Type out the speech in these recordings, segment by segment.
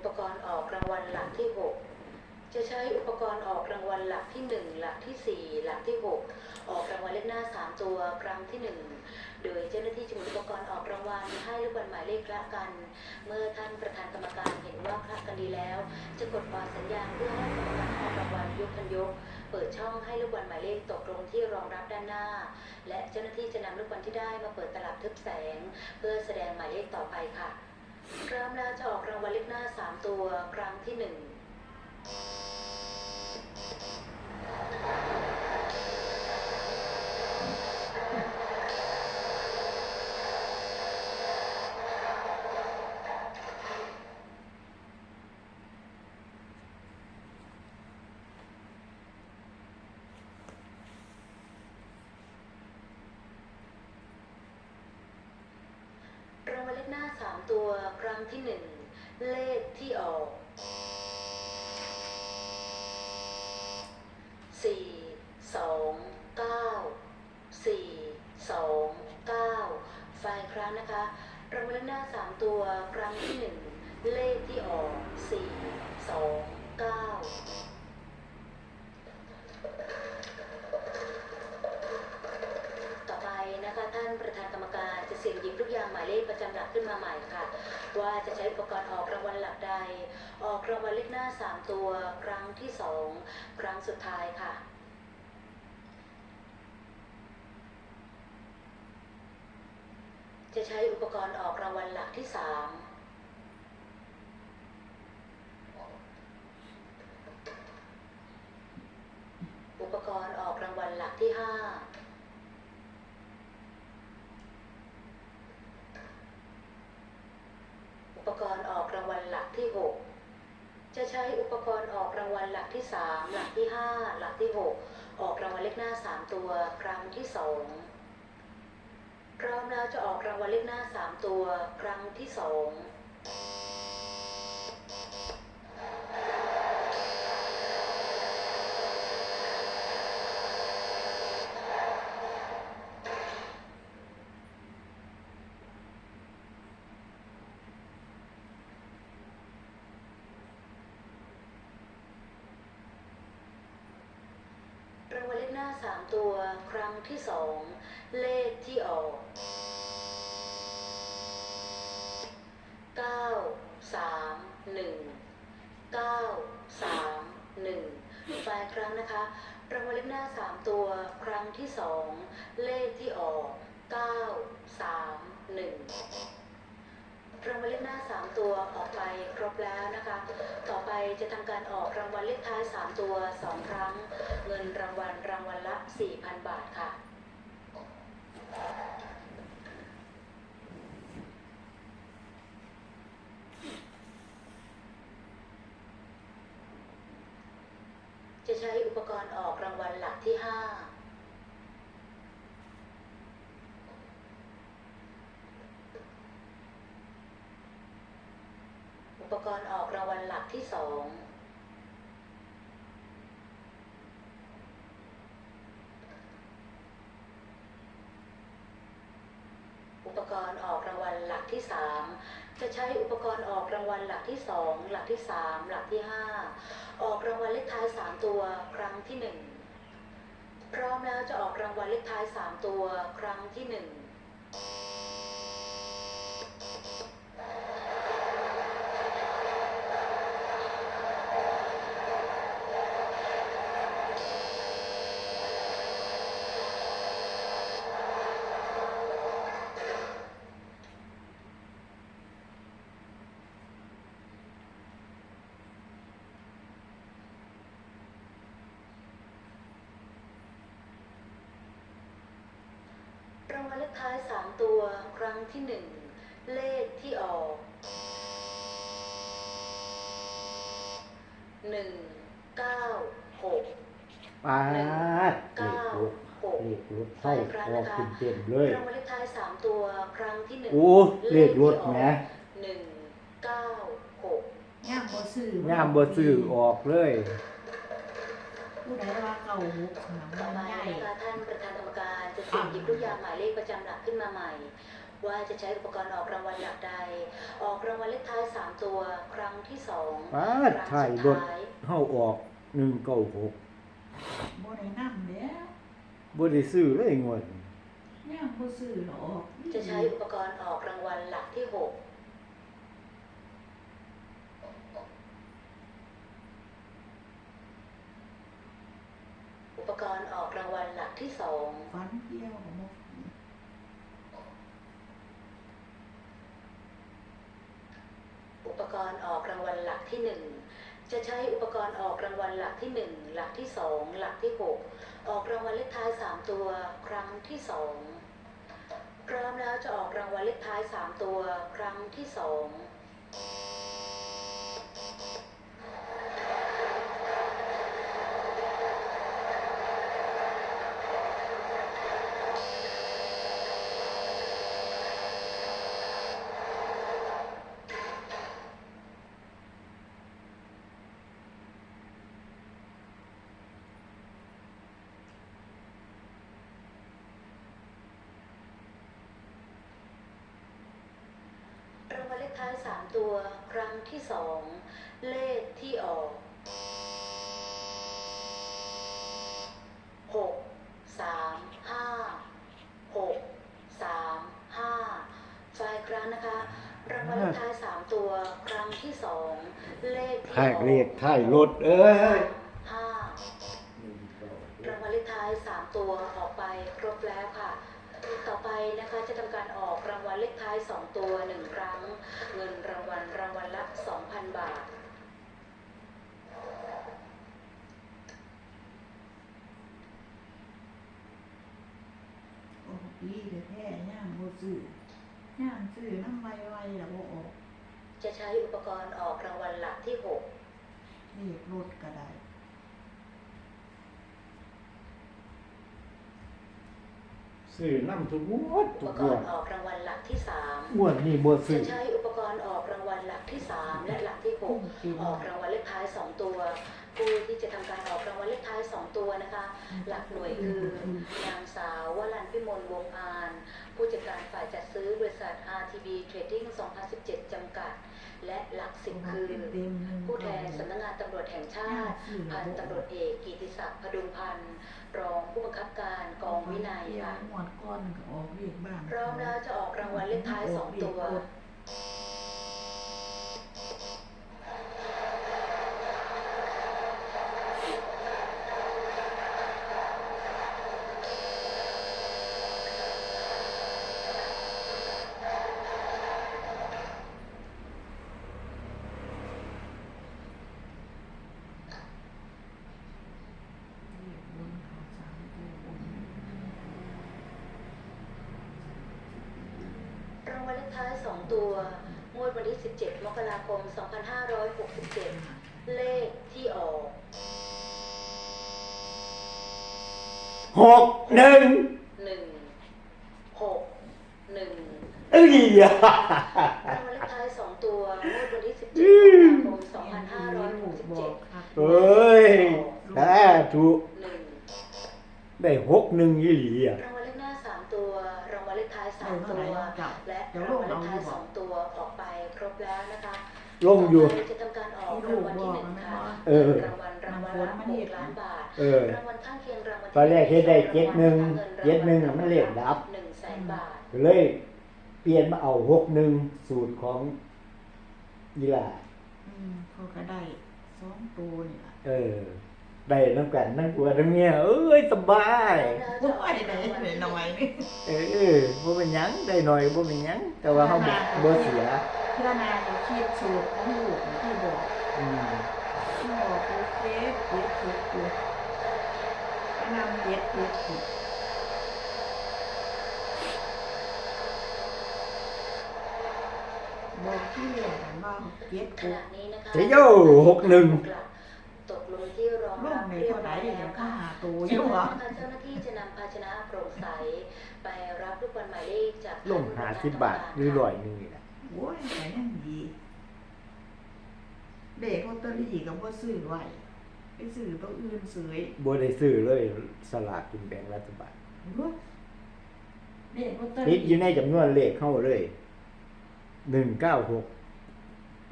อุปกรณ์ออกรางวัลหลักที่ 6 จะใช้อุปกรณ์ออกรางวัลหลักที่ 1 หลักทีสี่ 4 หลักที่ 6 ออกรางวัลเลขหน้า 3 ตัวครั้งที่ 1 โดยเจ้าหน้าที่จะหมุนอุปกรณ์ออกรางวัลให้ลูกบอลหมายเลขคละกัน เมื่อท่านประธานกรรมการเห็นว่าคละกันดีแล้ว จะกดปอสัญญาณเพื่อให้กรรมการออกรางวัลยกคันยก เปิดช่องให้ลูกบอลหมายเลขตกลงที่รองรับด้านหน้า และเจ้าหน้าที่จะนำลูกบอลที่ได้มาเปิดตลับทึบแสง เพื่อแสดงหมายเลขต่อไปค่ะพร้อมแล้วจะออกรา วัลเลขหน้า3ตัวครั้งที่1รางวัลเลขหน้า3ตัวครั้งที่1 เลขที่ออกสี่สองเก้าสี่สองเก้าไฟครั้งนะคะรางวัลเลขหน้า3ตัวครั้งที่1เลขที่ออกสี่สองเก้า ท่านประธานกรรมการจะเสี่ยงหยิบลูกยางหมายเลขประจำหลักขึ้นมาใหม่ค่ะ ว่าจะใช้อุปกรณ์ออกรางวัลหลักใด ออกรางวัลเลขหน้า 3 ตัว ครั้งที่ 2 ครั้งสุดท้ายค่ะจะใช้อุปกรณ์ออกรางวัลหลักที่ 3 อุปกรณ์ออกรางวัลหลักที่ 5 อุป กรณ์ออกรางวัลหลักที่ 6 จะใช้อุปกรณ์ออกรางวัลหลักที่ 3 หลักที่ 5 หลักที่ 6 ออกรางวัลเลขหน้า 3 ตัวครั้งที่ 2 พร้อมแล้วจะออกรางวัลเลขหน้า 3 ตัวครั้งที่ 2 รางวัลเลขหน้า3ตัวครั้งที่2เลขที่ออก9 3 1 9 3 1ไฟล์ครั้งนะคะรางวัลเลขหน้า3ตัวครั้งที่2เลขที่ออก9 3 1รางวัลเลขหน้า3ตัวออกไปครบแล้วนะคะ จะทำการออกรางวัลเลขท้าย 3 ตัว 2 ครั้ง เงินรางวัลรางวัลละ 4,000 บาทค่ะ จะใช้อุปกรณ์ออกรางวัลหลักที่ 5 อุ ปกรณ์ออกรางวัลหลักที่2อุปกรณ์ออกรางวัลหลักที่3จะใช้อุปกรณ์ออกรางวัลหลักที่2หลักที่3หลักที่5ออกรางวัลเลขท้าย3ตัว ครั้งที่1พร้อมแล้วจะออกรางวัลเลขท้าย3ตัว ครั้งที่1 รางวัลเลขท้าย3ตัวครั้งที่1เลขที่ออก1 9 6ปาดเลขรถเลขรถเข้าออกเต็มๆเลยรางวัลเลขท้าย3ตัวครั้งที่1โอ้เลขรถแหม1 9 6ย่ามบ่ซื้อย่ามบ่ซื้อออกเลยผู้ใดว่าเก่าหุกหนังต่อมันไปใหญ่นะคะท่านประธานกรรมการ จะเสี่ยงหยิบลูกยางหมายเลขประจำหลักขึ้นมาใหม่ ว่าจะใช้อุปกรณ์ออกรางวัลหลักใด ออกรางวัลเลขท้ายสามตัวครั้งที่สองป้าคดรั้งถ่ายสุรดถท้าย เฮาออกหนึ่งเก้าหกบ่ได้นำแล้วบ่ได้ซื้อเลยงวดย่างบ่ซื้อหรอกจะใช้อุปกรณ์ออกรางวัลหลักที่หกอุปกรณ์ออกรางวัลหลัก ที่สองฝันเกี่ยวกับบ่อุปกรณ์ออกรางวัลหลักที่หนึ่งจะใช้อุปกรณ์ออกรางวัลหลักที่หนึ่งหลักที่สองหลักที่หกออกรางวัลเลขท้ายสามตัว ครั้งที่สองพร้อมแล้วจะออกรางวัลเลขท้ายสามตัว ครั้งที่สอง ท้ายสามตัวครั้งที่สองเลขที่ออกหกสามห้าหกสามห้าฝ่ายครั้งนะคะรางวัลเลขท้ายสามตัวครั้งที่สองเลขที่อถ่ายอกเลขถ่ายรถเอ้ยห้ารางวัลเลขท้ายสามตัวออกไปครบแล้วค่ะ ต่อไปนะคะจะทำการออกรางวัล เลขท้าย 2 ตัว 1 ครั้ง เงินรางวัลรางวัลละ 2,000 บาท โอ้ปีแท้ๆย่างบ่ซื้ย่างซื้อน้ำไวๆแล้วบ่ออกจะใช้อุปกรณ์ออกรางวัลหลักที่เลขรถก็ได้ ซื้อน้ำทุกงวด6อุทุปกกงวรดณ์ออกรางวัลหลักที่งวดนี้บ่3ซื้จะอ ใช้อุปกรณ์ออกรางวัลหลักที่3และหลักที่พุ่ง6ปีออกรางวัลเลขท้าย2ตัว ผู้ที่จะทำการออกรางวัลเลขท้าย2ตัวนะคะ หลักหน่วยคือนางสาววลันพิมลวงศ์อาน ผู้จัดการฝ่ายจัดซื้อบริษัท RTB Trading 2017จำกัด และหลักสิบคือเต็มๆหนึ่งผู้แทนสำนักงานตำรวจแห่งชาติ พันตำรวจเอกกิติศักดิ์พดุงพันธ์รองผู้บังคับการกองวินัยค่ะหมวดก้อนก็ออกเรียกบ้างพร้อมแล้วจะออกรางวัลเลขท้ายสองตัว เรียกบนเขาสามตัวบน รางวัลเลขท้าย2ตัว งวดวันที่ 17 มกราคม 2567 เลขที่ออก หกหนึ่ง1 6 1 เอ้ยอะรางวัลเลขท้าย2ตัวงวดวันที่ 17มกราคม 2567 เอ้ยแท้ถูก1ได้หกหนึ่งยี่หลีอะ รางวัลเลขหน้า 3 ตัว รางวัลเลขท้ายเออ3เท่าตัไหร่ว จับและเดี๋ยวรางลูวักลเลเอาขดีท้ายกว่า2ตัวออกไปครบแล้วนะคะลงอยู่ต่ไปจะทำการออกรางวัลที่หนึ่งค่ะเออรางวัลรางวัลละหกล้านบาทเออรางวัลข้างเคียงรางวัลตอนแรกเฮ็ดได้ที่เจ็ดหนึ่งรางวัลเจ็ดหนึ่งอะมันเลขดับหนึ่งแสนบาทเลยเปลี่ยนมาเอาหกหนึ่งสูตรของยีหลาอืมเขาก็ได้สองตัวนี่ล่ะเออ ได้น้ำกันนั่งกลัวทั้งเมียเอ้ยสบายโอ้ยได้ได้หน่อยนี่เออบ่เป็นหยังได้หน่อยบ่เป็นหยังแต่ว่าเฮาบ่บ่เสียเพื่อนาจะคิดสูตรของลูกที่บอกอืมที่บอกคือเฟซเฟซเฟซเฟซนำเฟซเฟซเฟซบอกที่เรียนว่าเก็บขปุ๊ณะนี้นะคะเจโยหกหนึ่ง แล้ยววข้าค่ะหาตัวอจากยู่นั้นวะนะคะเจ้าหน้าที่จะนำภาชนะโปร่งใส ไปรับลูกบอลหมายเลขจากลงหาสิบบาทหรือร้อยหนึงนี่แหละโอ้ยแต่ยังดีเด็กลอตเตอรี่กับว่าซื้อไว้ไปซื้อตัวอื่นซื้อบ่ได้ซื้อเลยสลากกินแบ่งรัฐบาลเว้ยเลขลอตเตอติรี่ดอยู่ในจำนวนเลขเข้าเลยหนึ่งเก้าหก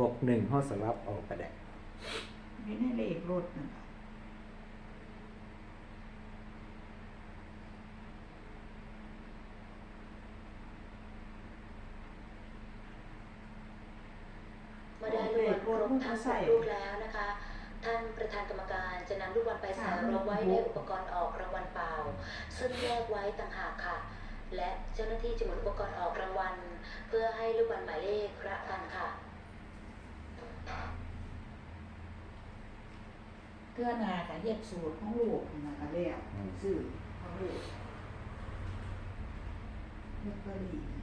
หกหนึ่งห้อสลับออกก็ได้อยู่ในเลขรถนั่นล่ะ เมื่อได้ลูกบอลครบ ทั้งสองลูกแล้วนะคะ ท่านประธานกรรมการจะนำลูกบอลไปใส่รวมไว้ในอุปกรณ์ออกรางวัลเปล่า ซึ่งแยกไว้ต่างหากค่ะ และเจ้าหน้าที่จะหมุนอุปกรณ์ออกรางวัล เพื่อให้ลูกบอลหมายเลขระกันค่ะ เกื้อหนากับเฮ็ดสูตรของลูกนั่นน่ะแล้วซื้อของลูกลอตเตอรี่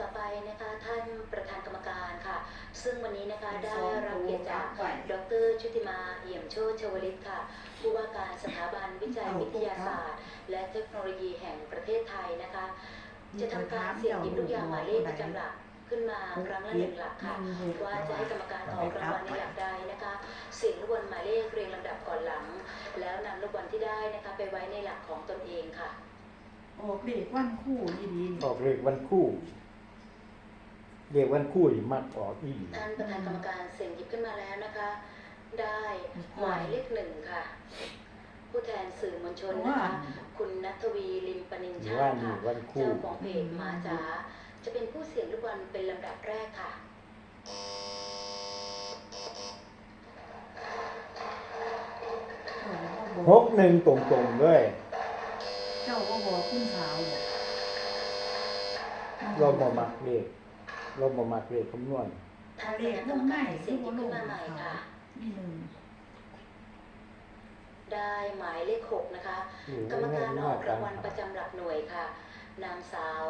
ต่อไปนะคะท่านประธานกรรมการค่ะ ซึ่งวันนี้นะคะได้รับเกียรติจาก ดรชุติมาเอี่ยมโชติช วลิตค่ะผู้ว่าการสถาบันวิจัยวิทยาศาสตร์ และเทคโนโลยีแห่งประเทศไทยนะคะ จะทำการเสี่ยงหยิบลูกยางหมายเลขประจำหลักขึ้นมาครั้งละหนึ่งหลักค่ะ ว่าจะให้กรรมการออกรางวัลในหลักใดนะคะ เสี่ยงลูกบอลหมายเลขเรียงลำดับก่อนหลัง แล้วนำลูกบอลที่ได้นะคะ ไปไว้ในหลักของตนเองค่ะออกเลขวันคู่ดีดีออกเลขวันคู่เลขวันคู่มักออกอีหลีท่านประธานกรรมการเสียงหยิบขึ้นมาแล้วนะคะ ได้หมายเลขหนึ่งค่ะ ผู้แทนสื่อมวลชนว่านะคะ คุณนัทวีลิมปนินหรือชาว่าตินี่ค่ะวันคู่เจ้าของเพจหมาจ๋าจะเป็นผู้เสี่ยงลูกบอลเป็นลำดับแรกค่ะหกหนึ่งตรงๆเลยเจ้าก็บอกคุณสาวบอกเราบ่มักเลขเราบ่มักเลขคำนวณท่านประธานกรรมการเสี่ยงหยิบขึ้นมาใหม่ค่ะนี่หนึ่ง ได้หมายเลขหกนะคะ กรรมการออกรางวัลประจำหลักหน่วยค่ะ นางสาว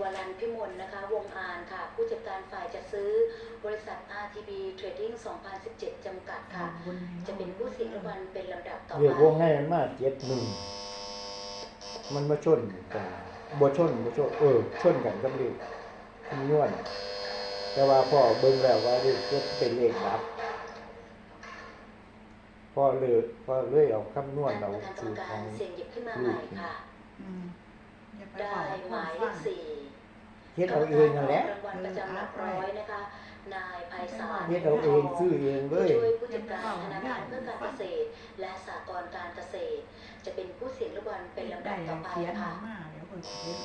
วรันพิมลนะคะ วงอานค่ะ ผู้จัดการฝ่ายจัดซื้อบริษัท RTB Trading 2017 จำกัดค่ะ จะเป็นผู้เสี่ยงรางวัลเป็นลำดับต่อเรียกไปวงให้มันมาเจ็ดหนึ่งมันมาชนกันบ่ชนบ่ชนเออชนกันกับเลขคำนวณแต่ว่าพ่อเบิ่งแล้วว่าเลขเจ็ดเป็นเลขลับ พ่อเลยพ่อเลยเอาคำนวณท่านเอาประธานกรรสูมตรกาขอรงเสี่ยงหยิบขึ้นมาใหม่ค่ะอืมอย่าไปได้บอกหมายเลฟัขงสี่เฮ็ดเอาเองนั่นแหละรางวัลประจำหลักร้อยนะคะ นายไพศาลเฮ็ดเอาเองซื้อเองเลผู้ยช่วยผู้จัดการธนาคารเพื่อการเกษตร และสหกรณ์การเกษตร จะเป็นผู้เสี่ยงลูกบอลเป็นลำดับต่อไปเขียนค่ะ มาแล้วก็เขียน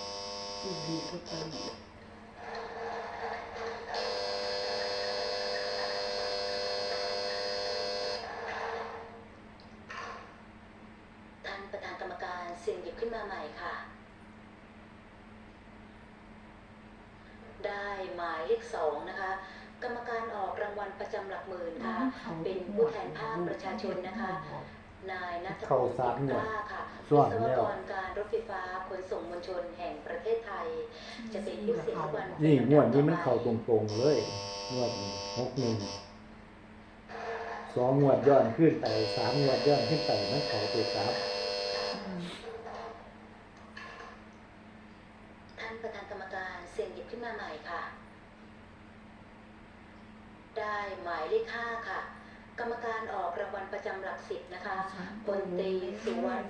สื่อดีก็เติม ท่าน ประธานกรรมการเสี่ยงหยิบขึ้นมาใหม่ค่ะ ได้หมายเลขสองนะคะ กรรมการออกรางวัลประจำหลักหมื่นค่ะ เป็นผู้แทนภาคประชาชนนะคะ นายนัทพเข้างศ์สามอินหน่กวยล้าค่ะส่วิวนศวแล้วกรการรถไฟฟ้าขนส่งมวลชนแห่งประเทศไทย จะเป็นผู้เสี่ยงลูกบอลนี่งวดนี้มันเข้าตรงๆเลยงวดนี้หกหนึ่งสองงวดย้อนขึ้นไปสามงวดย้อนขึ้นไปมันเข้าตัวกราฟ ท่าน ประธานกรรมการเสี่ยงหยิบขึ้นมาใหม่ค่ะ ได้หมายเลขห้าค่ะ กรรมการออกรางวัลประจำหลักสิบนะคะพลตรีสุวรรณ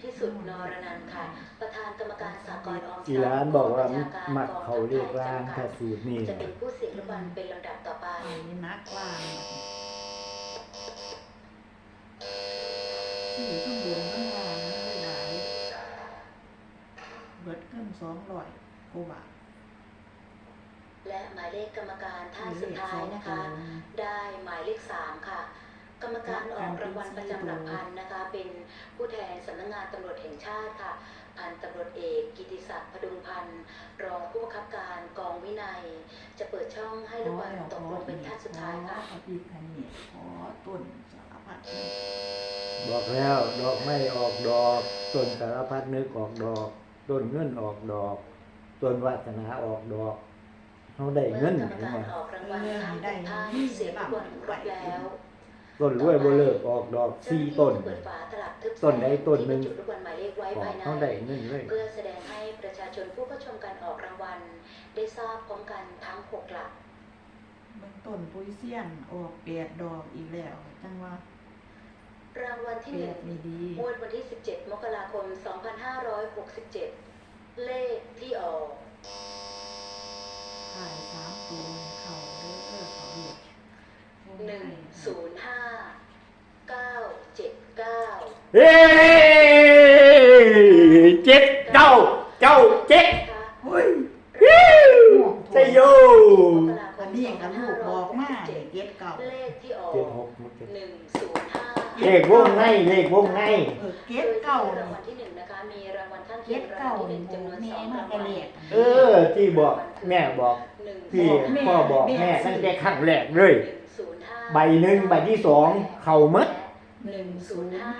พิสุทธิ์นรนันท์ค่ะ ประธานกรรมการสากลออมทรัพย์อีร้านบอกว่าผู้บัญชรมักเขาเรียกร้านจำกัถ้าดสูตรนี่จะเป็นผู้เสี่ยงลูกบอลเป็นลำดับต่อไปไปนักล่างสี่ข้างบนข้างล่างมันได้หลายเบิดเงินสองร้อย กว่าบาทและหมายเลขกรรมการท่านสุดท้ายนะคะ ได้หมายเลขสามค่ะ กรรมการออกรางวัลประจำหลักพันนะคะ เป็นผู้แทนสำนักงานตำรวจแห่งชาติค่ะ พันตำรวจเอกกิติศักดิ์พดุงพันธ์รองผู้บังคับการกองวินัย จะเปิดช่องให้ลูกบอลตกลงเป็นท่านสุดท้ายค่ะขออีกอันนี้ขอต้นสารพัดนึกบอกแล้วดอกไม่ออกดอก ต้นสารพัดนึกออกดอก ต้นเงินออกดอก ต้นวาสนาออกดอกเขาได้เงิเมื่อนกรรมเห็นการไหมออกรางวัลทั้งหกท่านเสียงลูกบอลครบแล้วต้นรวยบ่เลิกออกดอกสี่ต้นเปิดฝาตลับทึบต้นใดต้นหนึ่งที่บรรจุลูกบอลหมายเลขไว้ออภากยในเขาได้เงินเลยเพื่อแสดงให้ประชาชนผู้เข้าชมการออกรางวัล ได้ทราบพร้อมกันทั้ง6หลักอเบื้องต้นปุ้ยเสี้ยนออกแปดดอกอีกแล้วจังว่ารางวัลที่แปหนึ่ดงนี่ดีงวดวันที่ 17 มกราคม 2567 เลขที่ออกถ่ายสามตัวเขาเด้อเออเขาเรียกหนึ่งศูนย์ห้าเก้าเจ็ดเก้าเฮ้เจ็ดเก้าเก้าเจ็ดเฮ้ยใช่โยอันนี้กับลูกบอกมาเนี่ยเจ็ดเก่าเลขที่ออกเจ็ดหกมันเจ็ดหนึ่งศูนย์ห้า เลขวงในเลขวงในเออเจ็ดเก่าโดยที่เนี่รายงวัลที่หนึ่งนะคะ มีรางวัลข้างเคีเจ็ยงดรางเก่าวัลที่หเนี่นึ่ยงจำนวนแม่สองมารางกระวัลเลียกเออ ที่บอกแม่บอก หนึ่งพี่แม่พ่อบอกแม่แม่สิตั้งแต่ครั้งแรกเลยหนึ่งศูนย์ห้าใบหนึ่งใบที่สองเข่าหมดหนึ่งศูนย์ห้า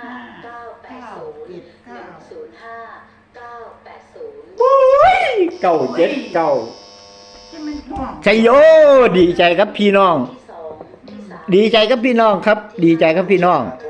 เก้าแปดเก้าศูนย์เจ็ดหนึ่เก้างศูนย์ห้าเก้าแปดศูนย์โอ้ยเก้าเจ็ดเก้าที่มันห่วงชัยโยดีใจครับพี่น้องที่สองที่สามดีใจครับพี่น้องครับ ดีใจครับพี่น้องทุกรางวัลอ